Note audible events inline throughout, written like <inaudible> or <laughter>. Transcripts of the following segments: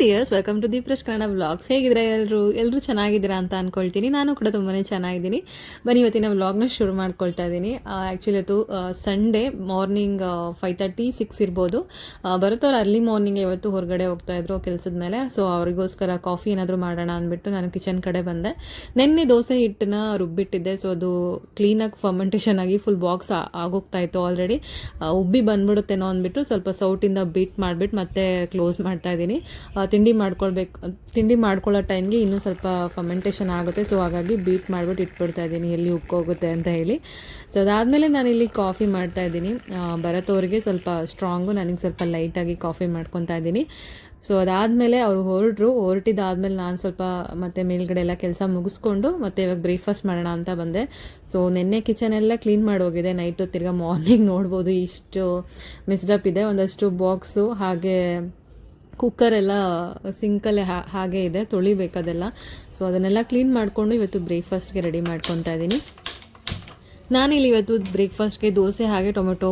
Dears welcome to Deeprash Kannada vlogs ಹೇಗಿದ್ರೆ ಎಲ್ಲರೂ ಎಲ್ಲರೂ ಚೆನ್ನಾಗಿದ್ದೀರಾ ಅಂತ ಅನ್ಕೊಳ್ತೀನಿ. ನಾನು ಕೂಡ ತುಂಬಾ ಚೆನ್ನಾಗಿದ್ದೀನಿ. ಬನ್ನಿ, ಇವತ್ತಿನ ವ್ಲಾಗ್ನ ಶುರು ಮಾಡ್ಕೊಳ್ತಾ ಇದ್ದೀನಿ. ಆ್ಯಕ್ಚುಲಿ ಅದು Sunday morning five thirty six ಇರ್ಬೋದು. ಬರುತ್ತೋ ಬರುತ್ತವ್ರು ಅರ್ಲಿ ಮಾರ್ನಿಂಗ್ ಇವತ್ತು ಹೊರಗಡೆ ಹೋಗ್ತಾ ಇದ್ರು ಕೆಲಸದ ಮೇಲೆ. ಸೊ ಅವರಿಗೋಸ್ಕರ ಕಾಫಿ ಏನಾದರೂ ಮಾಡೋಣ ಅಂದ್ಬಿಟ್ಟು ನಾನು ಕಿಚನ್ ಕಡೆ ಬಂದೆ. ನಿನ್ನೆ ದೋಸೆ ಹಿಟ್ಟನ್ನ ರುಬ್ಬಿಟ್ಟಿದ್ದೆ. ಸೊ ಅದು ಕ್ಲೀನಾಗಿ ಫರ್ಮೆಂಟೇಷನ್ ಆಗಿ ಫುಲ್ ಬಾಕ್ಸ್ ಆಗೋಗ್ತಾ ಇತ್ತು ಆಲ್ರೆಡಿ ಉಬ್ಬಿ ಬಂದ್ಬಿಡುತ್ತೇನೋ ಅಂದ್ಬಿಟ್ಟು ಸ್ವಲ್ಪ ಸೌಟಿಂದ ಬೀಟ್ ಮಾಡಿಬಿಟ್ಟು ಮತ್ತೆ ಕ್ಲೋಸ್ ಮಾಡ್ತಾ ಇದ್ದೀನಿ. ತಿಂಡಿ ಮಾಡ್ಕೊಳ್ಬೇಕು, ತಿಂಡಿ ಮಾಡ್ಕೊಳ್ಳೋ ಟೈಮ್ಗೆ ಇನ್ನೂ ಸ್ವಲ್ಪ ಫಮೆಂಟೇಷನ್ ಆಗುತ್ತೆ. ಸೊ ಹಾಗಾಗಿ ಬೀಟ್ ಮಾಡ್ಬಿಟ್ಟು ಇಟ್ಬಿಡ್ತಾ ಇದ್ದೀನಿ. ಎಲ್ಲಿ ಉಕ್ಕೋಗುತ್ತೆ ಅಂತ ಹೇಳಿ. ಸೊ ಅದಾದಮೇಲೆ ನಾನಿಲ್ಲಿ ಕಾಫಿ ಮಾಡ್ತಾ ಇದ್ದೀನಿ. ಬರತ್ತವ್ರಿಗೆ ಸ್ವಲ್ಪ ಸ್ಟ್ರಾಂಗು ನನಗೆ ಸ್ವಲ್ಪ ಲೈಟಾಗಿ ಕಾಫಿ ಮಾಡ್ಕೊತಾ ಇದ್ದೀನಿ. ಸೊ ಅದಾದಮೇಲೆ ಅವರು ಹೊರಟ್ರು. ಹೊರಟಿದ್ದಾದ್ಮೇಲೆ ನಾನು ಸ್ವಲ್ಪ ಮತ್ತೆ ಮೇಲ್ಗಡೆ ಎಲ್ಲ ಕೆಲಸ ಮುಗಿಸ್ಕೊಂಡು ಮತ್ತೆ ಇವಾಗ ಬ್ರೇಕ್ಫಾಸ್ಟ್ ಮಾಡೋಣ ಅಂತ ಬಂದೆ. ಸೊ ನಿನ್ನೆ ಕಿಚನ್ ಎಲ್ಲ ಕ್ಲೀನ್ ಮಾಡೋಗಿದೆ ನೈಟು ತಿರ್ಗಾ ಮಾರ್ನಿಂಗ್ ನೋಡ್ಬೋದು. ಇಷ್ಟು ಮಿಸ್ಡಪ್ ಇದೆ. ಒಂದಷ್ಟು ಬಾಕ್ಸು ಹಾಗೆ ಕುಕ್ಕರ್ ಎಲ್ಲ ಸಿಂಕಲ್ಲೇ ಹಾಗೆ ಇದೆ ತೊಳಿಬೇಕದೆಲ್ಲ ಸೊ ಅದನ್ನೆಲ್ಲ ಕ್ಲೀನ್ ಮಾಡಿಕೊಂಡು ಇವತ್ತು ಬ್ರೇಕ್ಫಾಸ್ಟ್ಗೆ ರೆಡಿ ಮಾಡ್ಕೊತಾ ಇದ್ದೀನಿ. ನಾನಿಲ್ಲಿ ಇವತ್ತು ಬ್ರೇಕ್ಫಾಸ್ಟ್ಗೆ ದೋಸೆ ಹಾಗೆ ಟೊಮೆಟೊ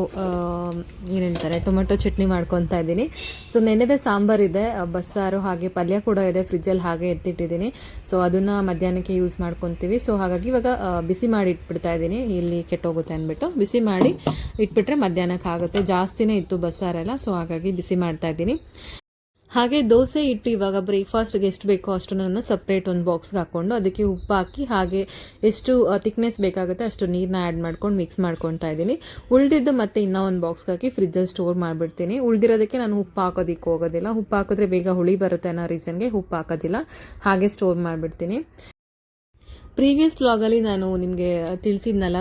ಏನು ಹೇಳ್ತಾರೆ, ಟೊಮೆಟೊ ಚಟ್ನಿ ಮಾಡ್ಕೊತಾ ಇದ್ದೀನಿ. ಸೊ ನೆನೆದೇ ಸಾಂಬಾರಿದೆ ಬಸ್ಸಾರು ಹಾಗೆ ಪಲ್ಯ ಕೂಡ ಇದೆ ಫ್ರಿಜ್ಜಲ್ಲಿ ಹಾಗೆ ಎತ್ತಿಟ್ಟಿದ್ದೀನಿ. ಸೊ ಅದನ್ನು ಮಧ್ಯಾಹ್ನಕ್ಕೆ ಯೂಸ್ ಮಾಡ್ಕೊತೀವಿ. ಸೊ ಹಾಗಾಗಿ ಇವಾಗ ಬಿಸಿ ಮಾಡಿ ಇಟ್ಬಿಡ್ತಾ ಇದ್ದೀನಿ. ಇಲ್ಲಿ ಕೆಟ್ಟೋಗುತ್ತೆ ಅಂದ್ಬಿಟ್ಟು. ಬಿಸಿ ಮಾಡಿ ಇಟ್ಬಿಟ್ರೆ ಮಧ್ಯಾಹ್ನಕ್ಕೆ ಆಗುತ್ತೆ. ಜಾಸ್ತಿನೇ ಇತ್ತು ಬಸ್ಸಾರೆಲ್ಲ ಸೊ ಹಾಗಾಗಿ ಬಿಸಿ ಮಾಡ್ತಾ ಇದ್ದೀನಿ. ಹಾಗೆ ದೋಸೆ ಇಟ್ಟು ಇವಾಗ ಬ್ರೇಕ್ಫಾಸ್ಟ್ಗೆ ಎಷ್ಟು ಬೇಕೋ ಅಷ್ಟು ನಾನು ಸಪ್ರೇಟ್ ಒಂದು ಬಾಕ್ಸ್ಗೆ ಹಾಕ್ಕೊಂಡು ಅದಕ್ಕೆ ಉಪ್ಪು ಹಾಕಿ ಹಾಗೆ ಎಷ್ಟು ತಿಕ್ನೆಸ್ ಬೇಕಾಗುತ್ತೆ ಅಷ್ಟು ನೀರನ್ನ ಆ್ಯಡ್ ಮಾಡ್ಕೊಂಡು ಮಿಕ್ಸ್ ಮಾಡ್ಕೊತಾ ಇದ್ದೀನಿ. ಉಳಿದಿದ್ದು ಮತ್ತೆ ಇನ್ನೂ ಒಂದು ಬಾಕ್ಸ್ಗೆ ಹಾಕಿ ಫ್ರಿಜ್ಜಲ್ಲಿ ಸ್ಟೋರ್ ಮಾಡಿಬಿಡ್ತೀನಿ. ಉಳಿದಿರೋದಕ್ಕೆ ನಾನು ಉಪ್ಪು ಹಾಕೋದಕ್ಕೆ ಹೋಗೋದಿಲ್ಲ. ಉಪ್ಪು ಹಾಕಿದ್ರೆ ಬೇಗ ಹುಳಿ ಬರುತ್ತೆ ಅನ್ನೋ ರೀಸನ್ಗೆ ಉಪ್ಪು ಹಾಕೋದಿಲ್ಲ. ಹಾಗೆ ಸ್ಟೋರ್ ಮಾಡಿಬಿಡ್ತೀನಿ. ಪ್ರೀವಿಯಸ್ ವ್ಲಾಗಲ್ಲಿ ನಾನು ನಿಮಗೆ ತಿಳಿಸಿದ್ನಲ್ಲ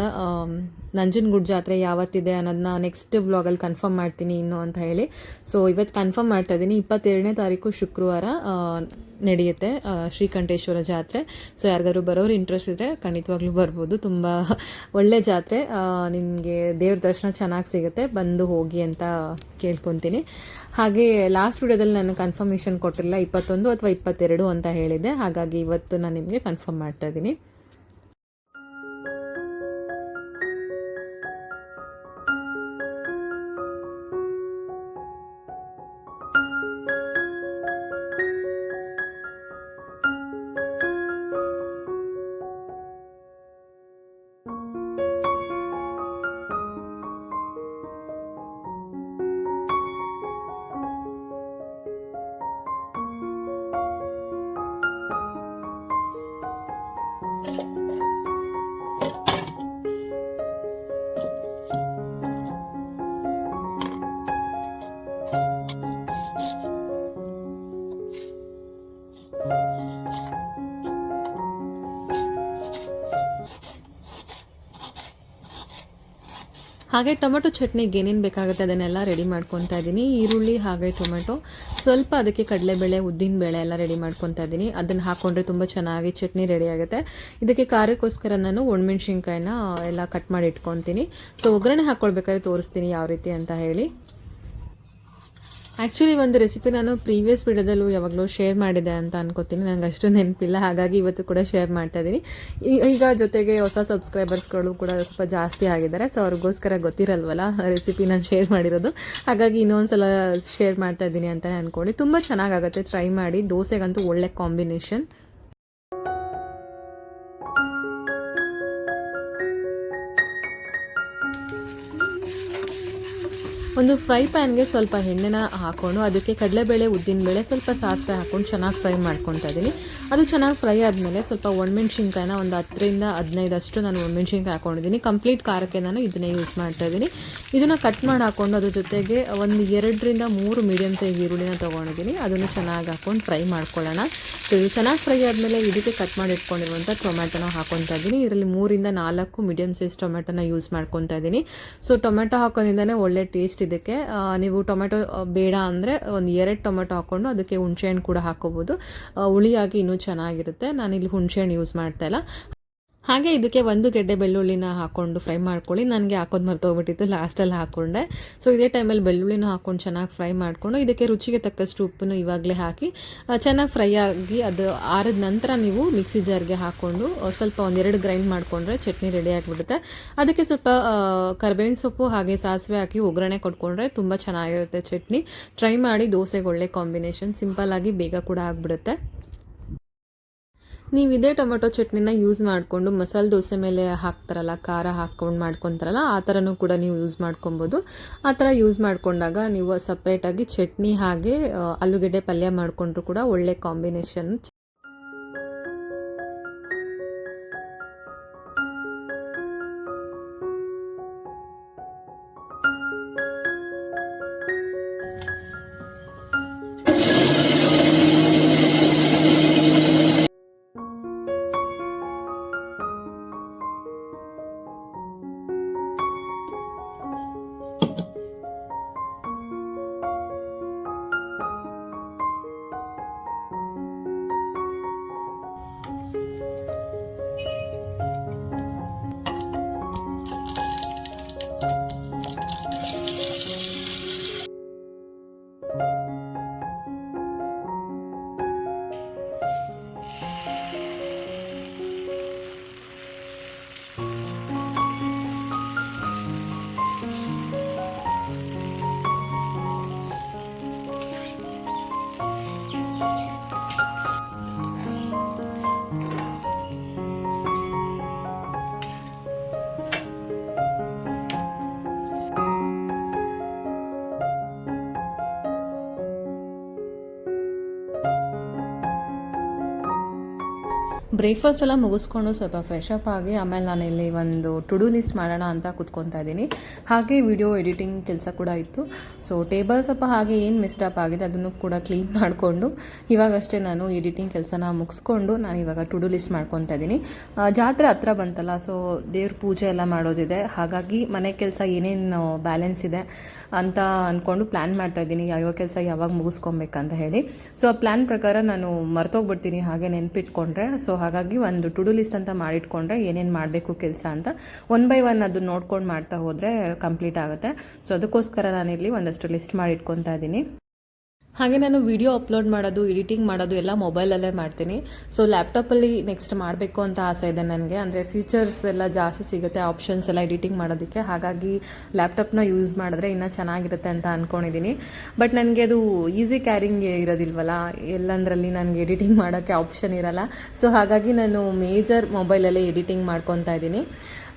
ನಂಜನಗೂಡು ಜಾತ್ರೆ ಯಾವತ್ತಿದೆ ಅನ್ನೋದನ್ನ ನೆಕ್ಸ್ಟ್ ವ್ಲಾಗಲ್ಲಿ ಕನ್ಫರ್ಮ್ ಮಾಡ್ತೀನಿ ಇನ್ನು ಅಂತ ಹೇಳಿ. ಸೊ ಇವತ್ತು ಕನ್ಫರ್ಮ್ ಮಾಡ್ತಾ ಇದ್ದೀನಿ. ಇಪ್ಪತ್ತೆರಡನೇ ತಾರೀಕು ಶುಕ್ರವಾರ ನಡೆಯುತ್ತೆ ಶ್ರೀಕಂಠೇಶ್ವರ ಜಾತ್ರೆ. ಸೊ ಯಾರಿಗಾದ್ರು ಬರೋರು ಇಂಟ್ರೆಸ್ಟ್ ಇದ್ದರೆ ಖಂಡಿತವಾಗ್ಲೂ ಬರ್ಬೋದು. ತುಂಬ ಒಳ್ಳೆ ಜಾತ್ರೆ. ನಿಮಗೆ ದೇವ್ರ ದರ್ಶನ ಚೆನ್ನಾಗಿ ಸಿಗುತ್ತೆ. ಬಂದು ಹೋಗಿ ಅಂತ ಕೇಳ್ಕೊತೀನಿ. ಹಾಗೆ ಲಾಸ್ಟ್ ವಿಡಿಯೋದಲ್ಲಿ ನಾನು ಕನ್ಫರ್ಮೇಷನ್ ಕೊಟ್ಟಿಲ್ಲ, ಇಪ್ಪತ್ತೊಂದು ಅಥವಾ ಇಪ್ಪತ್ತೆರಡು ಅಂತ ಹೇಳಿದ್ದೆ. ಹಾಗಾಗಿ ಇವತ್ತು ನಾನು ನಿಮಗೆ ಕನ್ಫರ್ಮ್ ಮಾಡ್ತಾ ಇದ್ದೀನಿ. ಹಾಗೆ ಟೊಮೆಟೊ ಚಟ್ನಿಗೆ ಏನೇನು ಬೇಕಾಗುತ್ತೆ ಅದನ್ನೆಲ್ಲ ರೆಡಿ ಮಾಡ್ಕೊತಾ ಇದ್ದೀನಿ ಈರುಳ್ಳಿ ಹಾಗೆ ಟೊಮೆಟೊ. ಸ್ವಲ್ಪ ಅದಕ್ಕೆ ಕಡಲೆಬೇಳೆ ಉದ್ದಿನಬೇಳೆ ಎಲ್ಲ ರೆಡಿ ಮಾಡ್ಕೊತಾ ಇದ್ದೀನಿ ಅದನ್ನು ಹಾಕ್ಕೊಂಡ್ರೆ ತುಂಬ ಚೆನ್ನಾಗಿ ಚಟ್ನಿ ರೆಡಿ ಆಗುತ್ತೆ. ಇದಕ್ಕೆ ಖಾರಕ್ಕೋಸ್ಕರ ನಾನು ಒಣಮೆಣ್ಸಿನ್ಕಾಯಿನ ಎಲ್ಲ ಕಟ್ ಮಾಡಿ ಇಟ್ಕೊತೀನಿ ಸೊ ಒಗ್ಗರಣೆ ಹಾಕ್ಕೊಳ್ಬೇಕಾದ್ರೆ ತೋರಿಸ್ತೀನಿ ಯಾವ ರೀತಿ ಅಂತ ಹೇಳಿ. ಆ್ಯಕ್ಚುಲಿ ಒಂದು ರೆಸಿಪಿ ನಾನು ಪ್ರೀವಿಯಸ್ ವಿಡಿಯೋದಲ್ಲೂ ಯಾವಾಗಲೂ ಶೇರ್ ಮಾಡಿದೆ ಅಂತ ಅನ್ಕೋತೀನಿ. ನನಗೆ ಅಷ್ಟು ನೆನಪಿಲ್ಲ. ಹಾಗಾಗಿ ಇವತ್ತು ಕೂಡ ಶೇರ್ ಮಾಡ್ತಾ ಇದ್ದೀನಿ ಈಗ ಜೊತೆಗೆ ಹೊಸ ಸಬ್ಸ್ಕ್ರೈಬರ್ಸ್ಗಳು ಕೂಡ ಸ್ವಲ್ಪ ಜಾಸ್ತಿ ಆಗಿದ್ದಾರೆ. ಸೊ ಅವ್ರಿಗೋಸ್ಕರ ಗೊತ್ತಿರಲ್ವಲ್ಲ ರೆಸಿಪಿ ನಾನು ಶೇರ್ ಮಾಡಿರೋದು. ಹಾಗಾಗಿ ಇನ್ನೊಂದು ಸಲ ಶೇರ್ ಮಾಡ್ತಾ ಇದ್ದೀನಿ ಅಂತಲೇ ಅಂದ್ಕೊಳ್ಳಿ ತುಂಬ ಚೆನ್ನಾಗಾಗುತ್ತೆ. ಟ್ರೈ ಮಾಡಿ. ದೋಸೆಗಂತೂ ಒಳ್ಳೆ ಕಾಂಬಿನೇಷನ್ ಒಂದು ಫ್ರೈ ಪ್ಯಾನ್ಗೆ ಸ್ವಲ್ಪ ಎಣ್ಣೆನ ಹಾಕ್ಕೊಂಡು ಅದಕ್ಕೆ ಕಡಲೆಬೇಳೆ ಉದ್ದಿನಬೇಳೆ ಸ್ವಲ್ಪ ಸಾಸಿವೆ ಹಾಕ್ಕೊಂಡು ಚೆನ್ನಾಗಿ ಫ್ರೈ ಮಾಡ್ಕೊತಾ ಇದ್ದೀನಿ. ಅದು ಚೆನ್ನಾಗಿ ಫ್ರೈ ಆದಮೇಲೆ ಸ್ವಲ್ಪ ಒಣಮೆಣ್ಸಿನ್ಕಾಯಿನ ಒಂದು ಹತ್ತರಿಂದ ಹದಿನೈದಷ್ಟು ನಾನು ಒಣಮೆಣ್ಸಿನ್ಕಾಯಿ ಹಾಕೊಂಡಿದ್ದೀನಿ. ಕಂಪ್ಲೀಟ್ ಖಾರಕ್ಕೆ ನಾನು ಇದನ್ನೇ ಯೂಸ್ ಮಾಡ್ತಾ ಇದ್ದೀನಿ. ಇದನ್ನು ಕಟ್ ಮಾಡಿ ಹಾಕ್ಕೊಂಡು ಅದ್ರ ಜೊತೆಗೆ ಒಂದು ಎರಡರಿಂದ ಮೂರು ಮೀಡಿಯಮ್ ಸೈಜ್ ಈರುಳ್ಳಿನ ತೊಗೊಂಡಿದ್ದೀನಿ. ಅದನ್ನು ಚೆನ್ನಾಗಿ ಹಾಕ್ಕೊಂಡು ಫ್ರೈ ಮಾಡ್ಕೊಳ್ಳೋಣ. ಸೊ ಇದು ಚೆನ್ನಾಗಿ ಫ್ರೈ ಆದಮೇಲೆ ಇದಕ್ಕೆ ಕಟ್ ಮಾಡಿ ಇಟ್ಕೊಂಡಿರುವಂಥ ಟೊಮ್ಯಾಟೊನ ಹಾಕೊತಾ ಇದ್ದೀನಿ. ಇದರಲ್ಲಿ ಮೂರಿಂದ ನಾಲ್ಕು ಮೀಡಿಯಮ್ ಸೈಜ್ ಟೊಮೆಟೊನ ಯೂಸ್ ಮಾಡ್ಕೊತಾ ಇದ್ದೀನಿ. ಸೊ ಟೊಮೆಟೊ ಹಾಕೋದ್ರಿಂದನೇ ಒಳ್ಳೆ ಟೇಸ್ಟ್ ಇದಕ್ಕೆ ನೀವು ಟೊಮೆಟೊ ಬೇಡ ಅಂದರೆ ಒಂದು ಎರಡು ಟೊಮೆಟೊ ಹಾಕ್ಕೊಂಡು ಅದಕ್ಕೆ ಹುಣಸೆಹಣ್ಣು ಕೂಡ ಹಾಕೋಬೋದು. ಹುಳಿಯಾಗಿ ಇನ್ನೂ ಚೆನ್ನಾಗಿರುತ್ತೆ. ನಾನಿಲ್ಲಿ ಹುಣಸೆಹಣ್ಣು ಯೂಸ್ ಮಾಡ್ತಾ ಇಲ್ಲ. ಹಾಗೆ ಇದಕ್ಕೆ ಒಂದು ಗೆಡ್ಡೆ ಬೆಳ್ಳುಳ್ಳಿನ ಹಾಕ್ಕೊಂಡು ಫ್ರೈ ಮಾಡ್ಕೊಳ್ಳಿ. ನನಗೆ ಹಾಕೋದು ಮರ್ತೋಗ್ಬಿಟ್ಟಿತ್ತು, ಲಾಸ್ಟಲ್ಲಿ ಹಾಕ್ಕೊಂಡೆ ಸೊ ಇದೇ ಟೈಮಲ್ಲಿ ಬೆಳ್ಳುಳ್ಳಿನೂ ಹಾಕ್ಕೊಂಡು ಚೆನ್ನಾಗಿ ಫ್ರೈ ಮಾಡಿಕೊಂಡು, ಇದಕ್ಕೆ ರುಚಿಗೆ ತಕ್ಕಷ್ಟು ಉಪ್ಪನ್ನು ಇವಾಗಲೇ ಹಾಕಿ ಚೆನ್ನಾಗಿ ಫ್ರೈ ಆಗಿ ಅದು ಆರಿದ ನಂತರ ನೀವು ಮಿಕ್ಸಿ ಜಾರ್ಗೆ ಹಾಕ್ಕೊಂಡು ಸ್ವಲ್ಪ ಒಂದೆರಡು ಗ್ರೈಂಡ್ ಮಾಡಿಕೊಂಡ್ರೆ ಚಟ್ನಿ ರೆಡಿ ಆಗಿಬಿಡುತ್ತೆ. ಅದಕ್ಕೆ ಸ್ವಲ್ಪ ಕರ್ಬೇವಿನ ಸೊಪ್ಪು ಹಾಗೆ ಸಾಸಿವೆ ಹಾಕಿ ಒಗ್ಗರಣೆ ಕೊಟ್ಕೊಂಡ್ರೆ ತುಂಬ ಚೆನ್ನಾಗಿರುತ್ತೆ ಚಟ್ನಿ. ಟ್ರೈ ಮಾಡಿ ದೋಸೆಗೆ ಒಳ್ಳೆ ಕಾಂಬಿನೇಷನ್ ಸಿಂಪಲ್ ಆಗಿ ಬೇಗ ಕೂಡ ಆಗಿಬಿಡುತ್ತೆ. ನೀವು ಇದೇ ಟೊಮೆಟೊ ಚಟ್ನಿನ ಯೂಸ್ ಮಾಡಿಕೊಂಡು ಮಸಾಲೆ ದೋಸೆ ಮೇಲೆ ಹಾಕ್ತಾರಲ್ಲ, ಖಾರ ಹಾಕ್ಕೊಂಡು ಮಾಡ್ಕೊತಾರಲ್ಲ, ಆ ಥರನೂ ಕೂಡ ನೀವು ಯೂಸ್ ಮಾಡ್ಕೊಬೋದು. ಆ ಥರ ಯೂಸ್ ಮಾಡಿಕೊಂಡಾಗ ನೀವು ಸಪ್ರೇಟಾಗಿ ಚಟ್ನಿ ಹಾಗೆ ಆಲೂಗೆಡ್ಡೆ ಪಲ್ಯ ಮಾಡಿಕೊಂಡ್ರು ಕೂಡ ಒಳ್ಳೆ ಕಾಂಬಿನೇಷನ್ ಬ್ರೇಕ್ಫಾಸ್ಟ್ ಎಲ್ಲ ಮುಗಿಸ್ಕೊಂಡು ಸ್ವಲ್ಪ ಫ್ರೆಶ್ ಅಪ್ ಆಗಿ ಆಮೇಲೆ ನಾನು ಇಲ್ಲಿ ಒಂದು ಟು ಡೂ ಲಿಸ್ಟ್ ಮಾಡೋಣ ಅಂತ ಕುತ್ಕೊತಾ ಇದ್ದೀನಿ. ಹಾಗೆ ವಿಡಿಯೋ ಎಡಿಟಿಂಗ್ ಕೆಲಸ ಕೂಡ ಇತ್ತು. ಸೊ ಟೇಬಲ್ ಸ್ವಲ್ಪ ಹಾಗೆ ಏನು ಮಿಸ್ಟಪ್ ಆಗಿದೆ ಅದನ್ನು ಕೂಡ ಕ್ಲೀನ್ ಮಾಡಿಕೊಂಡು, ಇವಾಗಷ್ಟೇ ನಾನು ಎಡಿಟಿಂಗ್ ಕೆಲಸನ ಮುಗಿಸ್ಕೊಂಡು ನಾನು ಇವಾಗ ಟು ಡೂ ಲಿಸ್ಟ್ ಮಾಡ್ಕೊತಾ ಇದ್ದೀನಿ. ಜಾತ್ರೆ ಹತ್ರ ಬಂತಲ್ಲ ಸೊ ದೇವ್ರ ಪೂಜೆ ಎಲ್ಲ ಮಾಡೋದಿದೆ. ಹಾಗಾಗಿ ಮನೆ ಕೆಲಸ ಏನೇನು ಬ್ಯಾಲೆನ್ಸ್ ಇದೆ ಅಂತ ಅಂದ್ಕೊಂಡು ಪ್ಲ್ಯಾನ್ ಮಾಡ್ತಾ ಇದ್ದೀನಿ. ಯಾವ ಕೆಲಸ ಯಾವಾಗ ಮುಗಿಸ್ಕೊಬೇಕಂತ ಹೇಳಿ. ಸೊ ಆ ಪ್ಲ್ಯಾನ್ ಪ್ರಕಾರ ನಾನು ಮರ್ತೋಗ್ಬಿಡ್ತೀನಿ ಹಾಗೆ ನೆನ್ಪಿಟ್ಕೊಂಡ್ರೆ. ಸೊ ಹಾಗಾಗಿ ಒಂದು ಟು ಡು ಲಿಸ್ಟ್ ಅಂತ ಮಾಡಿಟ್ಕೊಂಡ್ರೆ ಏನೇನು ಮಾಡಬೇಕು ಕೆಲಸ ಅಂತ ಒನ್ ಬೈ ಒನ್ ಅದು ನೋಡ್ಕೊಂಡು ಮಾಡ್ತಾ ಹೋದರೆ ಕಂಪ್ಲೀಟ್ ಆಗುತ್ತೆ. ಸೊ ಅದಕ್ಕೋಸ್ಕರ ನಾನಿಲ್ಲಿ ಒಂದಷ್ಟು ಲಿಸ್ಟ್ ಮಾಡಿ ಇಟ್ಕೊತಾ ಇದ್ದೀನಿ. ಹಾಗೆ ನಾನು ವಿಡಿಯೋ ಅಪ್ಲೋಡ್ ಮಾಡೋದು, ಎಡಿಟಿಂಗ್ ಮಾಡೋದು ಎಲ್ಲ ಮೊಬೈಲಲ್ಲೇ ಮಾಡ್ತೀನಿ. ಸೊ ಲ್ಯಾಪ್ಟಾಪಲ್ಲಿ ನೆಕ್ಸ್ಟ್ ಮಾಡಬೇಕು ಅಂತ ಆಸೆ ಇದೆ ನನಗೆ. ಅಂದರೆ ಫೀಚರ್ಸ್ ಎಲ್ಲ ಜಾಸ್ತಿ ಸಿಗುತ್ತೆ ಆಪ್ಷನ್ಸ್ ಎಲ್ಲ ಎಡಿಟಿಂಗ್ ಮಾಡೋದಕ್ಕೆ. ಹಾಗಾಗಿ ಲ್ಯಾಪ್ಟಾಪ್ನ ಯೂಸ್ ಮಾಡಿದ್ರೆ ಇನ್ನೂ ಚೆನ್ನಾಗಿರುತ್ತೆ ಅಂತ ಅಂದ್ಕೊಂಡಿದ್ದೀನಿ ಬಟ್ ನನಗೆ ಅದು ಈಸಿ ಕ್ಯಾರಿಂಗ್ ಇರೋದಿಲ್ವಲ್ಲ, ಎಲ್ಲಂದ್ರಲ್ಲಿ ನನಗೆ ಎಡಿಟಿಂಗ್ ಮಾಡೋಕ್ಕೆ ಆಪ್ಷನ್ ಇರಲ್ಲ. ಸೊ ಹಾಗಾಗಿ ನಾನು ಮೇಜರ್ ಮೊಬೈಲಲ್ಲೇ ಎಡಿಟಿಂಗ್ ಮಾಡ್ಕೊತಾ ಇದ್ದೀನಿ.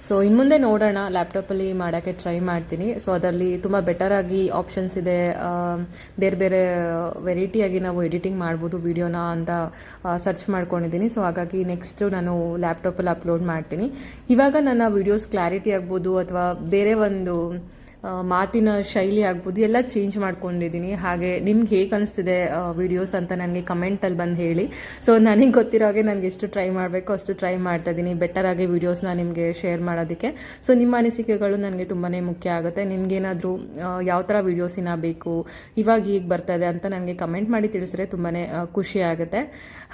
ಸೊ ಇನ್ನು ಮುಂದೆ ನೋಡೋಣ. ಲ್ಯಾಪ್ಟಾಪಲ್ಲಿ ಮಾಡೋಕ್ಕೆ ಟ್ರೈ ಮಾಡ್ತೀನಿ. ಸೊ ಅದರಲ್ಲಿ ತುಂಬ ಬೆಟರಾಗಿ ಆಪ್ಷನ್ಸ್ ಇದೆ. ಬೇರೆ ಬೇರೆ ವೆರೈಟಿಯಾಗಿ ನಾವು ಎಡಿಟಿಂಗ್ ಮಾಡ್ಬೋದು ವಿಡಿಯೋನ ಅಂತ ಸರ್ಚ್ ಮಾಡ್ಕೊಂಡಿದ್ದೀನಿ. ಸೊ ಹಾಗಾಗಿ ನೆಕ್ಸ್ಟು ನಾನು ಲ್ಯಾಪ್ಟಾಪಲ್ಲಿ ಅಪ್ಲೋಡ್ ಮಾಡ್ತೀನಿ. ಇವಾಗ ನನ್ನ ವಿಡಿಯೋಸ್ ಕ್ಲಾರಿಟಿ ಆಗ್ಬೋದು ಅಥವಾ ಬೇರೆ ಒಂದು ಮಾತಿನ ಶೈಲಿ ಆಗ್ಬೋದು, ಎಲ್ಲ ಚೇಂಜ್ ಮಾಡ್ಕೊಂಡಿದ್ದೀನಿ. ಹಾಗೆ ನಿಮ್ಗೆ ಹೇಗೆ ಅನಿಸ್ತಿದೆ ವಿಡಿಯೋಸ್ ಅಂತ ನನಗೆ ಕಮೆಂಟಲ್ಲಿ ಬಂದು ಹೇಳಿ. ಸೊ ನನಗೆ ಗೊತ್ತಿರೋ ಹಾಗೆ ನನಗೆ ಎಷ್ಟು ಟ್ರೈ ಮಾಡಬೇಕು, ಅಷ್ಟು ಟ್ರೈ ಮಾಡ್ತಾ ಇದ್ದೀನಿ ಆಗಿ ವೀಡಿಯೋಸ್ನ ನಿಮಗೆ ಶೇರ್ ಮಾಡೋದಕ್ಕೆ. ಸೊ ನಿಮ್ಮ ಅನಿಸಿಕೆಗಳು ನನಗೆ ತುಂಬಾ ಮುಖ್ಯ ಆಗುತ್ತೆ. ನಿಮಗೇನಾದರೂ ಯಾವ ಥರ ವೀಡಿಯೋಸಿನ ಬೇಕು, ಇವಾಗ ಈಗ ಬರ್ತಾ ಇದೆ ಅಂತ ನನಗೆ ಕಮೆಂಟ್ ಮಾಡಿ ತಿಳಿಸಿದ್ರೆ ತುಂಬಾ ಖುಷಿ ಆಗುತ್ತೆ.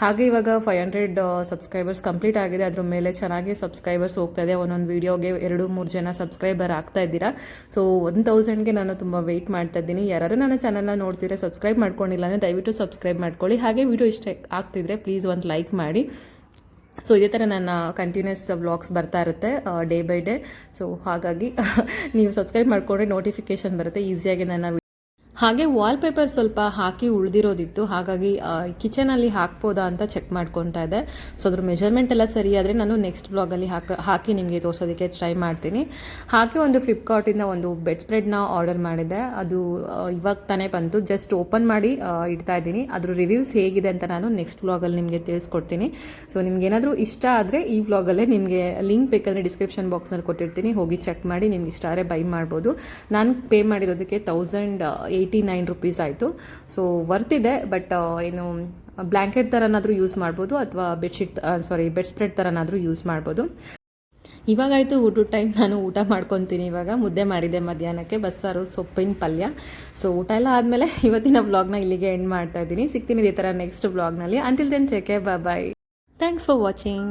ಹಾಗೆ ಇವಾಗ ಫೈವ್ ಹಂಡ್ರೆಡ್ ಸಬ್ಸ್ಕ್ರೈಬರ್ಸ್ ಕಂಪ್ಲೀಟ್ ಆಗಿದೆ. ಅದ್ರ ಮೇಲೆ ಚೆನ್ನಾಗಿ ಸಬ್ಸ್ಕ್ರೈಬರ್ಸ್ ಹೋಗ್ತಾ ಇದೆ. ಒಂದೊಂದು ವೀಡಿಯೋಗೆ ಎರಡು ಮೂರು ಜನ ಸಬ್ಸ್ಕ್ರೈಬರ್ ಆಗ್ತಾ ಇದ್ದೀರಾ. ಸೊ ಒನ್ ತೌಸಂಡ್ಗೆ ನಾನು ತುಂಬ ವೆಯ್ಟ್ ಮಾಡ್ತಾ ಇದ್ದೀನಿ. ಯಾರು ನನ್ನ ಚಾನಲ್ನ ನೋಡ್ತಿದ್ರೆ ಸಬ್ಸ್ಕ್ರೈಬ್ ಮಾಡ್ಕೊಂಡಿಲ್ಲ ಅಂದರೆ ದಯವಿಟ್ಟು ಸಬ್ಸ್ಕ್ರೈಬ್ ಮಾಡ್ಕೊಳ್ಳಿ. ಹಾಗೆ ವಿಡಿಯೋ ಇಷ್ಟ ಆಗ್ತಿದ್ರೆ ಪ್ಲೀಸ್ ಒಂದು ಲೈಕ್ ಮಾಡಿ. ಸೊ ಇದೇ ಥರ ನನ್ನ ಕಂಟಿನ್ಯೂಸ್ ವ್ಲಾಗ್ಸ್ ಬರ್ತಾ ಇರುತ್ತೆ ಡೇ ಬೈ ಡೇ ಸೊ ಹಾಗಾಗಿ <laughs> ನೀವು ಸಬ್ಸ್ಕ್ರೈಬ್ ಮಾಡಿಕೊಂಡ್ರೆ ನೋಟಿಫಿಕೇಷನ್ ಬರುತ್ತೆ ಈಸಿಯಾಗಿ ನನ್ನ ಹಾಗೆ ವಾಲ್ಪೇಪರ್ ಸ್ವಲ್ಪ ಹಾಕಿ ಉಳಿದಿರೋದಿತ್ತು. ಹಾಗಾಗಿ ಕಿಚನಲ್ಲಿ ಹಾಕ್ಬೋದಾ ಅಂತ ಚೆಕ್ ಮಾಡ್ಕೊತಾ ಇದೆ ಸೊ ಅದ್ರ ಮೆಜರ್ಮೆಂಟ್ ಎಲ್ಲ ಸರಿ ನಾನು ನೆಕ್ಸ್ಟ್ ಬ್ಲಾಗಲ್ಲಿ ಹಾಕ, ಹಾಕಿ ನಿಮಗೆ ತೋರಿಸೋದಕ್ಕೆ ಟ್ರೈ ಮಾಡ್ತೀನಿ. ಹಾಗೆ ಒಂದು ಫ್ಲಿಪ್ಕಾರ್ಟಿಂದ ಒಂದು ಬೆಡ್ ಸ್ಪ್ರೆಡ್ನ ಆರ್ಡರ್ ಮಾಡಿದ್ದೆ. ಅದು ಇವಾಗ ತಾನೇ ಬಂತು. ಜಸ್ಟ್ ಓಪನ್ ಮಾಡಿ ಇಡ್ತಾ ಇದ್ದೀನಿ. ಅದ್ರ ರಿವ್ಯೂಸ್ ಹೇಗಿದೆ ಅಂತ ನಾನು ನೆಕ್ಸ್ಟ್ ಬ್ಲಾಗಲ್ಲಿ ನಿಮಗೆ ತಿಳಿಸ್ಕೊಡ್ತೀನಿ. ಸೊ ನಿಮ್ಗೆ ಏನಾದರೂ ಇಷ್ಟ ಆದರೆ ಈ ವ್ಲಾಗಲ್ಲೇ ನಿಮಗೆ ಲಿಂಕ್ ಬೇಕಂದರೆ ಡಿಸ್ಕ್ರಿಪ್ಷನ್ ಬಾಕ್ಸ್ನಲ್ಲಿ ಕೊಟ್ಟಿರ್ತೀನಿ. ಹೋಗಿ ಚೆಕ್ ಮಾಡಿ ನಿಮ್ಗೆ ಇಷ್ಟ ಆದರೆ ಬೈ ಮಾಡ್ಬೋದು. ನಾನು ಪೇ ಮಾಡಿರೋದಕ್ಕೆ ತೌಸಂಡ್ ನೈನ್ ರುಪೀಸ್ ಆಯಿತು. ಸೊ ವರ್ತಿದೆ ಬಟ್ ಏನು ಬ್ಲ್ಯಾಂಕೆಟ್ ಥರನಾದರೂ ಯೂಸ್ ಮಾಡ್ಬೋದು ಅಥವಾ ಬೆಡ್ಶೀಟ್ ಸಾರಿ ಬೆಡ್ ಸ್ಪ್ರೆಡ್ ಥರನಾದರೂ ಯೂಸ್ ಮಾಡ್ಬೋದು. ಇವಾಗಾಯಿತು ಊಟದ ಟೈಮ್ ನಾನು ಊಟ ಮಾಡ್ಕೊತೀನಿ ಇವಾಗ. ಮುದ್ದೆ ಮಾಡಿದೆ ಮಧ್ಯಾಹ್ನಕ್ಕೆ, ಬಸ್ಸಾರು, ಸೊಪ್ಪಿನ ಪಲ್ಯ. ಸೊ ಊಟ ಎಲ್ಲ ಆದಮೇಲೆ <laughs> ಇವತ್ತಿನ ವ್ಲಾಗ್ನ ಇಲ್ಲಿಗೆ ಎಂಡ್ ಮಾಡ್ತಾ ಇದ್ದೀನಿ. ಸಿಗ್ತೀನಿ ಇದೇ ಥರ ನೆಕ್ಸ್ಟ್ ವ್ಲಾಗ್ನಲ್ಲಿ ಅಂತಿಲ್ ದೆನ್ ಚೆಕೆ ಬಾಯ್ ಥ್ಯಾಂಕ್ಸ್ ಫಾರ್ ವಾಚಿಂಗ್